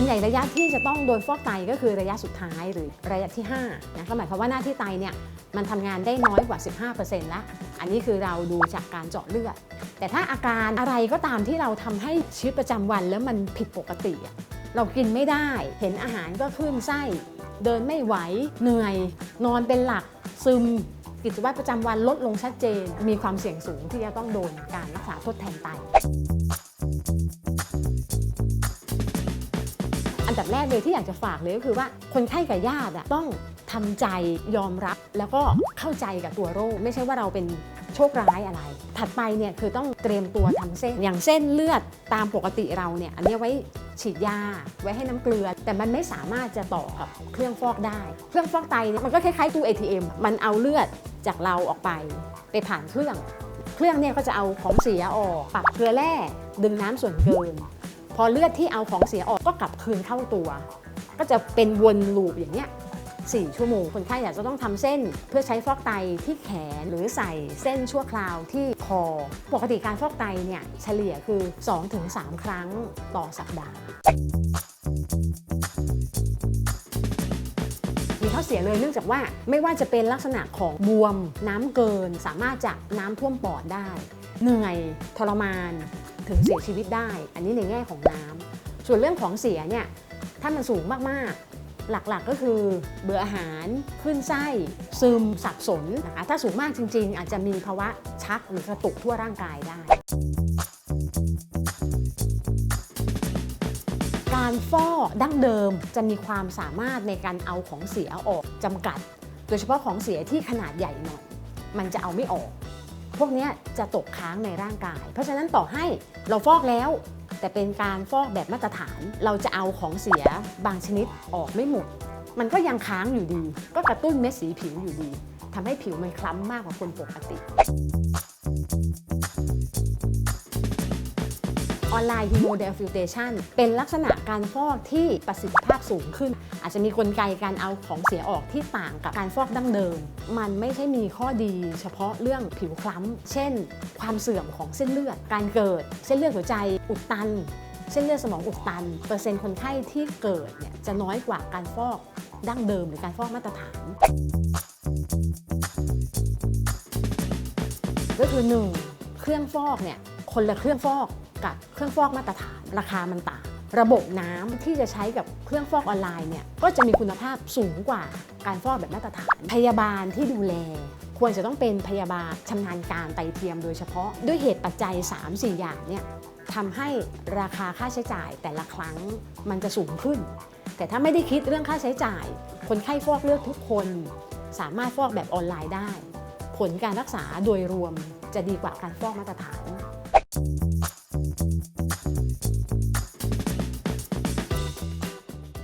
ส่วนใหญ่ระยะที่จะต้องโดนฟอกไตก็คือระยะสุดท้ายหรือระยะที่5นะก็หมายความว่าหน้าที่ไตเนี่ยมันทำงานได้น้อยกว่า 15%ละอันนี้คือเราดูจากการเจาะเลือด แต่ถ้าอาการอะไรก็ตามที่เราทำให้ชีวิตประจำวันแล้วมันผิดปกติ เรากินไม่ได้ เห็นอาหารก็ขึ้นไส้ เดินไม่ไหว เหนื่อย นอนเป็นหลัก ซึม กิจวัตรประจำวันลดลงชัดเจน มีความเสี่ยงสูงที่จะต้องโดนการรักษาทดแทนไต ดับแรกเลยที่อยากจะฝากเลยก็คือว่าคนไข้กับญาติอะต้องทำใจยอมรับแล้วก็เข้าใจกับตัวโรค ไม่ใช่ว่าเราเป็นโชคร้ายอะไร ถัดไปเนี่ยคือต้องเตรียมตัวทำเส้น อย่างเส้นเลือดตามปกติเราเนี่ยอันนี้ไว้ฉีดยาไว้ให้น้ำเกลือ แต่มันไม่สามารถจะต่อกับเครื่องฟอกได้ เครื่องฟอกไตเนี่ยมันก็คล้ายๆตู้ ATM มันเอาเลือดจากเราออกไป ไปผ่านเครื่อง เครื่องเนี่ยก็จะเอาของเสียออกปรับเกลือแร่ดึงน้ำส่วนเกิน พอเลือดที่เอาของเสียออกก็กลับคืนเข้าตัว ก็จะเป็นวนลูปอย่างเนี้ย4ชั่วโมง คนไข้อยากจะต้องทำเส้นเพื่อใช้ฟอกไตที่แขนหรือใส่เส้นชั่วคราวที่คอ ปกติการฟอกไตเนี่ยเฉลี่ยคือ 2-3 ครั้งต่อสัปดาห์ มีข้อเสียเลยเนื่องจากว่าไม่ว่าจะเป็นลักษณะของบวม น้ำเกิน สามารถจะน้ำท่วมปอดได้ เหนื่อยทรมาน ถึงเสียชีวิตได้ อันนี้ในแง่ของน้ำส่วนเรื่องของเสียเนี่ยถ้ามันสูงมากๆ หลักๆก็คือเบื่ออาหารขึ้นไส้ซึมสับสนนะคะถ้าสูงมากจริง ๆ อาจจะมีภาวะชักหรือกระตุกทั่วร่างกายได้ การฟอกดั้งเดิมจะมีความสามารถในการเอาของเสียออกจำกัด โดยเฉพาะของเสียที่ขนาดใหญ่หน่อยมันจะเอาไม่ออก พวกนี้จะตกค้างในร่างกาย เพราะฉะนั้นต่อให้เราฟอกแล้ว แต่เป็นการฟอกแบบมาตรฐาน เราจะเอาของเสียบางชนิดออกไม่หมด มันก็ยังค้างอยู่ดี ก็กระตุ้นเม็ดสีผิวอยู่ดีทำให้ผิวมันคล้ำมากกว่าคนปกติ ออนไลน์ hemodiafiltration เป็นลักษณะการฟอกที่ประสิทธิภาพสูงขึ้น อาจจะมีกลไกการเอาของเสียออกที่ต่างกับการฟอกดั้งเดิม มันไม่ใช่มีข้อดี เฉพาะเรื่องผิวคล้ำ เช่น ความเสื่อมของเส้นเลือด การเกิด เส้นเลือดหัวใจอุดตัน เส้นเลือดสมองอุดตัน เปอร์เซ็นต์คนไข้ที่เกิดเนี่ยจะน้อยกว่าการฟอกดั้งเดิมหรือการฟอกมาตรฐาน ก็คือหนึ่งเครื่องฟอกเนี่ยคนละเครื่องฟอก กับเครื่องฟอกมาตรฐานราคามันต่างระบบน้ำที่จะใช้กับเครื่องฟอกออนไลน์เนี่ยก็จะมีคุณภาพสูงกว่าการฟอกแบบมาตรฐาน พยาบาลที่ดูแล ควรจะต้องเป็นพยาบาลชำนาญการไตเทียมโดยเฉพาะด้วยเหตุปัจจัย 3-4 อย่างเนี่ยทำให้ราคาค่าใช้จ่ายแต่ละครั้งมันจะสูงขึ้น แต่ถ้าไม่ได้คิดเรื่องค่าใช้จ่าย คนไข้ฟอกเลือดทุกคน สามารถฟอกแบบออนไลน์ได้ ผลการรักษาโดยรวมจะดีกว่าการฟอกมาตรฐาน